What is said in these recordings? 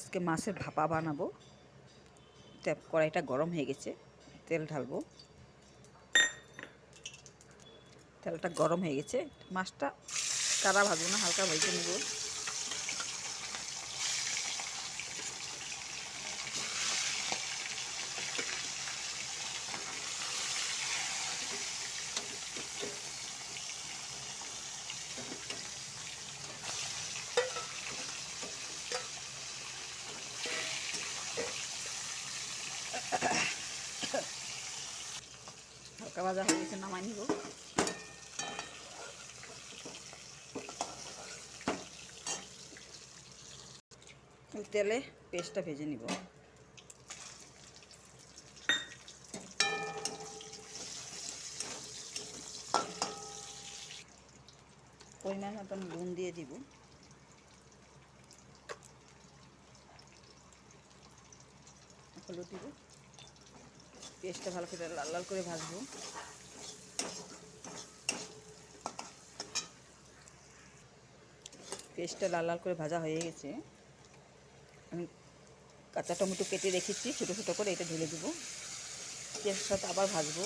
আজকে মাছের ভাপা বানাবো। কড়াইটা গরম হয়ে গেছে, তেল ঢালবো। তেলটা গরম হয়ে গেছে, মাছটা কারা ভাজবো না হালকা ভেজে নেব। হালকা ভাজা হয়ে গেছে, নামাই নিব। তেলে পেস্টটা ভেজে নিব। পরিমাণ মতন নুন দিয়ে দিব। হলুদ দিব। পেস্টটা ভালো করে লাল লাল করে ভাজবো। পেস্টটা লাল লাল করে ভাজা হয়ে গেছে। আমি কাঁচা টমেটো কেটে রেখেছি, ছোটো ছোটো করে এটা ঢেলে দেবো। পেঁয়াজের সাথে আবার ভাজবো।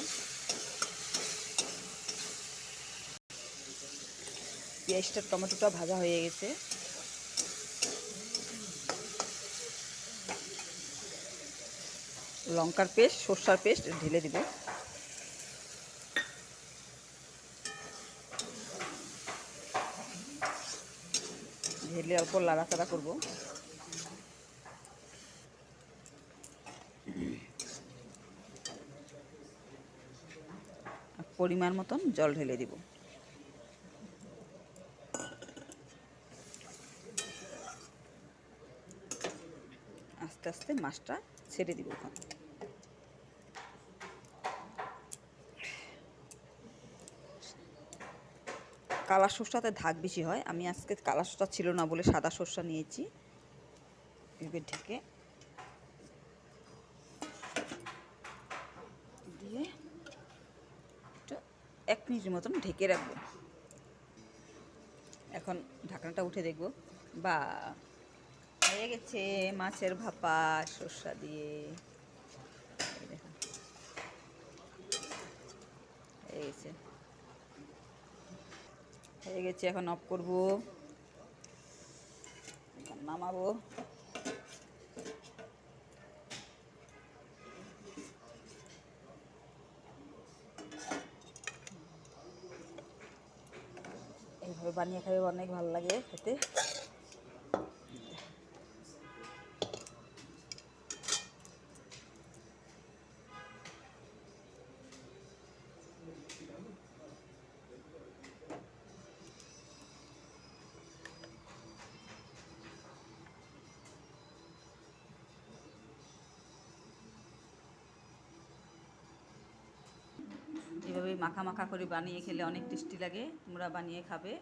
পেঁয়াজটা, টমেটোটা ভাজা হয়ে গেছে। লঙ্কার পেস্ট, সর্ষার পেস্ট ঢেলে দিব। ঢেলে অল্প লাড়াচাড়া করব। পরিমাণ মতন জল ঢেলে দিব। আস্তে আস্তে মাছটা ছেড়ে দিব ওখান কালা সর্ষাতে ধাক বেশি হয়। আমি আজকে কালা সর্ষা ছিল না বলে সাদা সর্ষা নিয়েছি। এবার ঢেকে দিয়ে এক মিনিটের মতন ঢেকে রাখব। এখন ঢাকনাটা উঠে দেখব। বা হয়ে গেছে মাছের ভাপা, সর্ষা দিয়ে। হয়ে গেছে হয়ে গেছে, এখন অফ করব। নামাবো। এইভাবে বানিয়ে খাবে, অনেক ভালো লাগে খেতে। এভাবে মাখা মাখা করে বানিয়ে খেলে অনেক টেস্টি লাগে। তোমরা বানিয়ে খাবে।